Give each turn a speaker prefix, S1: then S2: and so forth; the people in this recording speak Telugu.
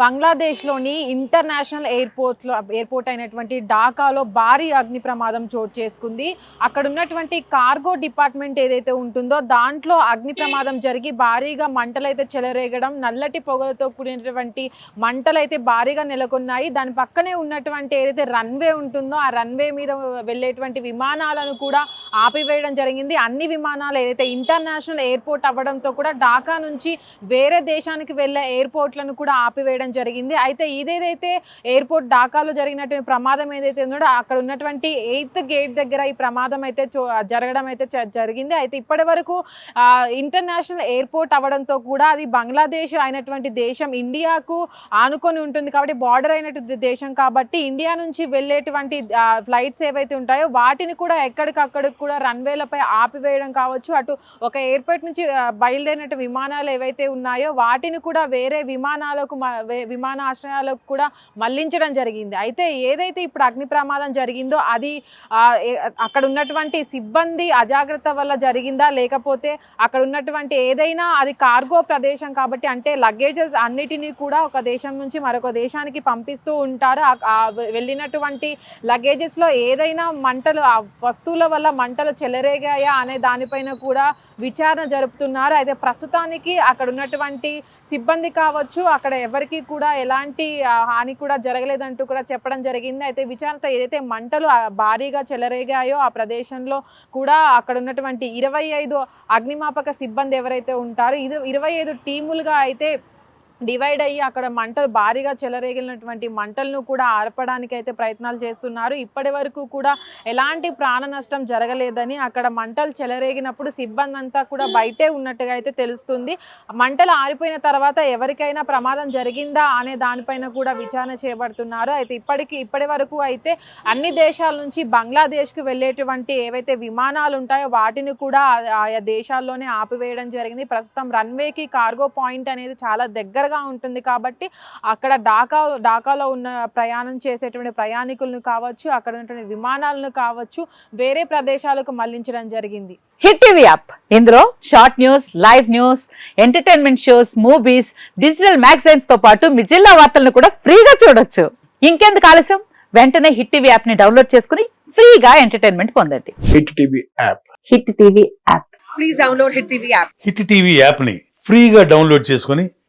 S1: బంగ్లాదేశ్లోని ఇంటర్నేషనల్ ఎయిర్పోర్ట్లో ఎయిర్పోర్ట్ అయినటువంటి ఢాకాలో భారీ అగ్ని ప్రమాదం చోటు చేసుకుంది. అక్కడ ఉన్నటువంటి కార్గో డిపార్ట్మెంట్ ఏదైతే ఉంటుందో దాంట్లో అగ్ని ప్రమాదం జరిగి భారీగా మంటలైతే చెలరేగడం నల్లటి పొగలతో కూడినటువంటి మంటలైతే భారీగా నెలకొన్నాయి. దాని పక్కనే ఉన్నటువంటి ఏదైతే రన్వే ఉంటుందో ఆ రన్వే మీద వెళ్ళేటువంటి విమానాలను కూడా ఆపివేయడం జరిగింది. అన్ని విమానాలు ఏదైతే ఇంటర్నేషనల్ ఎయిర్పోర్ట్ అవ్వడంతో కూడా ఢాకా నుంచి వేరే దేశానికి వెళ్ళే ఎయిర్పోర్ట్లను కూడా ఆపివేయడం జరిగింది. అయితే ఇదేదైతే ఎయిర్పోర్ట్ ఢాకాలో జరిగినటువంటి ప్రమాదం ఏదైతే ఉందో అక్కడ ఉన్నటువంటి ఎయిత్ గేట్ దగ్గర ఈ ప్రమాదం అయితే జరగడం అయితే జరిగింది. అయితే ఇప్పటి వరకు ఇంటర్నేషనల్ ఎయిర్పోర్ట్ అవ్వడంతో కూడా అది బంగ్లాదేశ్ అయినటువంటి దేశం ఇండియాకు ఆనుకొని ఉంటుంది కాబట్టి బార్డర్ అయినటువంటి దేశం కాబట్టి ఇండియా నుంచి వెళ్ళేటువంటి ఫ్లైట్స్ ఏవైతే ఉంటాయో వాటిని కూడా ఎక్కడికక్కడికి కూడా రన్వేలపై ఆపివేయడం కావచ్చు అటు ఒక ఎయిర్పోర్ట్ నుంచి బయలుదేరినట్టు విమానాలు ఏవైతే ఉన్నాయో వాటిని కూడా వేరే విమానాలకు మ- విమానాశ్రయాలకు కూడా మళ్ళించడం జరిగింది. అయితే ఏదైతే ఇప్పుడు అగ్ని ప్రమాదం జరిగిందో అది అక్కడ ఉన్నటువంటి సిబ్బంది అజాగ్రత్త వల్ల జరిగిందా? లేకపోతే అక్కడ ఉన్నటువంటి ఏదైనా అది కార్గో ప్రదేశం కాబట్టి అంటే లగేజెస్ అన్నిటినీ కూడా ఒక దేశం నుంచి మరొక దేశానికి పంపిస్తూ ఉంటారు. వెళ్ళినటువంటి లగేజెస్లో ఏదైనా మంటలు వస్తువుల వల్ల మంట మంటలు చెలరేగాయా అనే దానిపైన కూడా విచారణ జరుపుతున్నారు. అయితే ప్రస్తుతానికి అక్కడ ఉన్నటువంటి సిబ్బంది కావచ్చు అక్కడ ఎవరికి కూడా ఎలాంటి హాని కూడా జరగలేదంటూ కూడా చెప్పడం జరిగింది. అయితే విచారణతో ఏదైతే మంటలు భారీగా చెలరేగాయో ఆ ప్రదేశంలో కూడా అక్కడ ఉన్నటువంటి ఇరవై ఐదు అగ్నిమాపక సిబ్బంది ఎవరైతే ఉంటారో ఇది ఇరవై ఐదు టీములుగా అయితే డివైడ్ అయ్యి అక్కడ మంటలు భారీగా చెలరేగినటువంటి మంటలను కూడా ఆర్పడానికి అయితే ప్రయత్నాలు చేస్తున్నారు. ఇప్పటి వరకు కూడా ఎలాంటి ప్రాణ నష్టం జరగలేదని అక్కడ మంటలు చెలరేగినప్పుడు సిబ్బంది అంతా కూడా బయటే ఉన్నట్టుగా అయితే తెలుస్తుంది. మంటలు ఆరిపోయిన తర్వాత ఎవరికైనా ప్రమాదం జరిగిందా అనే దానిపైన కూడా విచారణ చేపడుతున్నారు. అయితే ఇప్పటికి ఇప్పటి వరకు అయితే అన్ని దేశాల నుంచి బంగ్లాదేశ్కి వెళ్ళేటువంటి ఏవైతే విమానాలు ఉంటాయో వాటిని కూడా ఆయా దేశాల్లోనే ఆపివేయడం జరిగింది. ప్రస్తుతం రన్వేకి కార్గో పాయింట్ అనేది చాలా దగ్గర దగ్గరగా ఉంటుంది కాబట్టి అక్కడ ఢాకా ఢాకాలో ఉన్న ప్రయాణం చేసేటువంటి ప్రయాణికులను కావచ్చు అక్కడ ఉన్నటువంటి విమానాలను కావచ్చు వేరే ప్రదేశాలకు మళ్ళించడం జరిగింది.
S2: Hit TV app. ఇందులో short news live news entertainment shows movies digital మ్యాగజైన్స్తో పాటు మీ జిల్లా వార్తలను కూడా ఫ్రీగా చూడొచ్చు. ఇంకెందుకు ఆలస్యం? వెంటనే హిట్ టీవీ యాప్ని డౌన్లోడ్ చేసుకుని ఫ్రీగా ఎంటర్టైన్మెంట్ పొందండి.
S3: Hit TV app.
S2: Hit TV app.
S4: Please download Hit TV app.
S5: Hit TV యాప్ని ఫ్రీగా డౌన్లోడ్ చేసుకొని